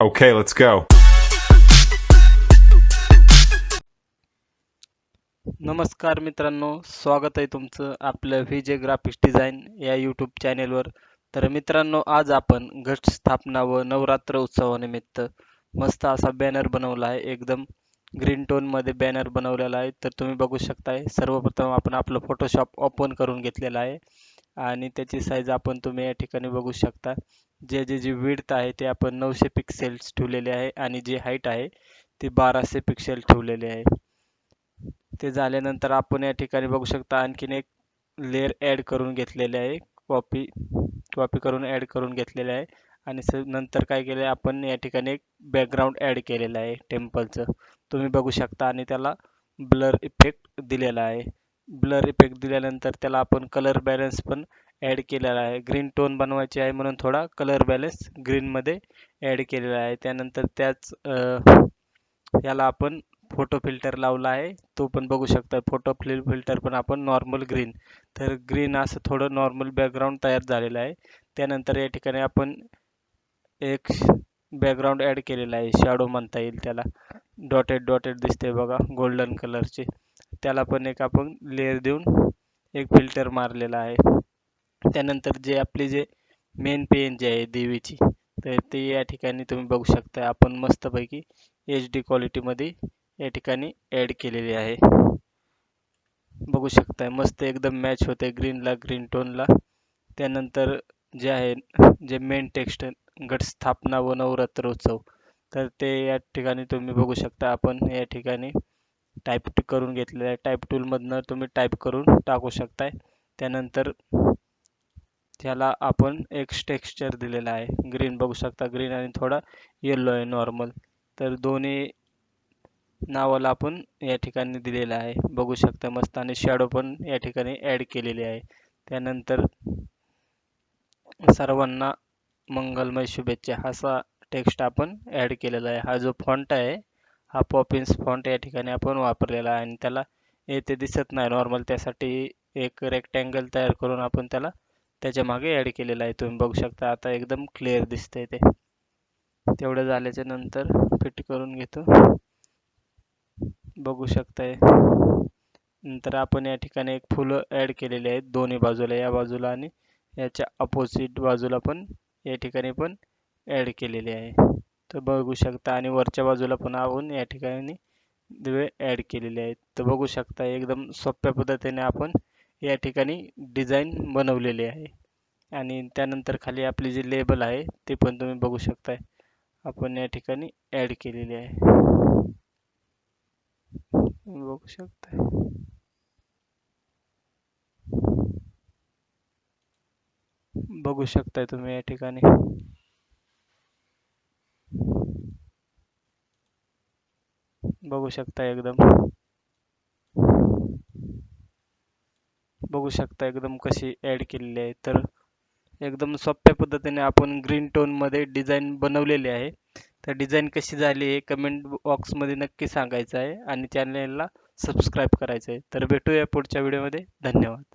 Okay, let's go. नमस्कार मित्रांनो स्वागत आहे तुमचं आपलं व्हिजे ग्राफिक्स डिझाईन या यूट्यूब चॅनेलवर तर मित्रांनो आज आपण घट स्थापना व नवरात्र उत्सवानिमित्त मस्त असा बॅनर बनवला आहे. एकदम ग्रीन टोनमध्ये बॅनर बनवलेला आहे. तर तुम्ही बघू शकताय सर्वप्रथम आपण आपलं फोटोशॉप ओपन करून घेतलेलं आहे. आणि त्याची साईज आपण तुम्ही या ठिकाणी बघू शकता. जे जे जी विड्थ आहे ते आपण नऊशे पिक्सेल्स ठेवलेले आहे आणि जी हाईट आहे ती बाराशे पिक्सेल ठेवलेली आहे. ते झाल्यानंतर आपण या ठिकाणी बघू शकता आणखीन एक लेअर ॲड करून घेतलेले आहे. कॉपी कॉपी करून ॲड करून घेतलेले आहे. आणि स नंतर काय केलं आहे आपण या ठिकाणी एक बॅकग्राऊंड ॲड केलेलं आहे टेम्पलचं तुम्ही बघू शकता आणि त्याला ब्लर इफेक्ट दिलेला आहे. ब्लर इफेक्ट दिल्यानंतर त्याला आपण कलर बॅलन्स पण ॲड केलेला आहे. ग्रीन टोन बनवायचे आहे म्हणून थोडा कलर बॅलन्स ग्रीनमध्ये ॲड केलेला आहे. त्यानंतर त्याच याला आपण फोटो फिल्टर लावला आहे. तो पण बघू शकता. फोटो फिल फिल्टर पण आपण नॉर्मल ग्रीन तर ग्रीन असं थोडं नॉर्मल बॅकग्राऊंड तयार झालेलं आहे. त्यानंतर या ठिकाणी आपण एक बॅकग्राऊंड ॲड केलेला आहे. शॅडो म्हणता येईल त्याला. डॉटेड डॉटेड दिसते बघा. गोल्डन कलरचे त्याला पण एक आपण लेअर देऊन एक फिल्टर मारलेला आहे. त्यानंतर जे आपली जे मेन पेन जे आहे देवीची तर ते या ठिकाणी तुम्ही बघू शकता. आपण मस्तपैकी एच डी क्वालिटीमध्ये या ठिकाणी ॲड केलेली आहे. बघू शकताय मस्त एकदम मॅच होते ग्रीनला ग्रीन टोनला त्यानंतर जे आहे जे मेन टेक्स्ट गट स्थापना व नवरात्र उत्सव तर ते या ठिकाणी तुम्ही बघू शकता. आपण या ठिकाणी टाईप करून घेतलेलं आहे. टाईप टूलमधनं तुम्ही टाईप करून टाकू शकताय. त्यानंतर त्याला आपण एक टेक्स्चर दिलेला आहे. ग्रीन बघू शकता. ग्रीन आणि थोडा येल्लो आहे नॉर्मल तर दोन्ही नावाला आपण या ठिकाणी दिलेलं आहे. बघू शकता मस्त आणि शॅडो पण या ठिकाणी ॲड केलेली आहे. त्यानंतर सर्वांना मंगलमय शुभेच्छा. असा टेक्स्ट आपण ॲड केलेला आहे. हा जो फॉन्ट आहे हा पॉपिन्स फॉन्ट या ठिकाणी आपण वापरलेला आहे आणि त्याला येथे दिसत नाही. नॉर्मल त्यासाठी एक रेक्टँगल तयार करून आपण त्याला त्याच्यामागे ॲड केलेला आहे. तुम्ही बघू शकता आता एकदम क्लिअर दिसतंय ते. तेवढं झाल्याच्यानंतर फिट करून घेतो. बघू शकताय. नंतर आपण या ठिकाणी एक फुलं ॲड केलेली आहेत. दोन्ही बाजूला या बाजूला आणि याच्या अपोजिट बाजूला पण या ठिकाणी पण ॲड केलेली आहे. तर बघू शकता. आणि वरच्या बाजूला पण आपण या ठिकाणी दिवे ॲड केलेले आहेत. तर बघू शकता एकदम सोप्या पद्धतीने आपण या ठिकाणी डिझाईन बनवलेली आहे. आणि त्यानंतर खाली आपली जी लेबल आहे ते पण तुम्ही बघू शकताय. आपण या ठिकाणी ॲड केलेली आहे. बघू शकताय. बघू शकताय तुम्ही या ठिकाणी. बघू शकता एकदम. बघू शकता एकदम कशी ॲड केलेली आहे. तर एकदम सोप्या पद्धतीने आपण ग्रीन टोनमध्ये डिझाईन बनवलेली आहे. तर डिझाईन कशी झाली हे कमेंट बॉक्समध्ये नक्की सांगायचं आहे आणि चॅनलला सबस्क्राईब करायचं आहे. तर भेटूया पुढच्या व्हिडिओमध्ये धन्यवाद.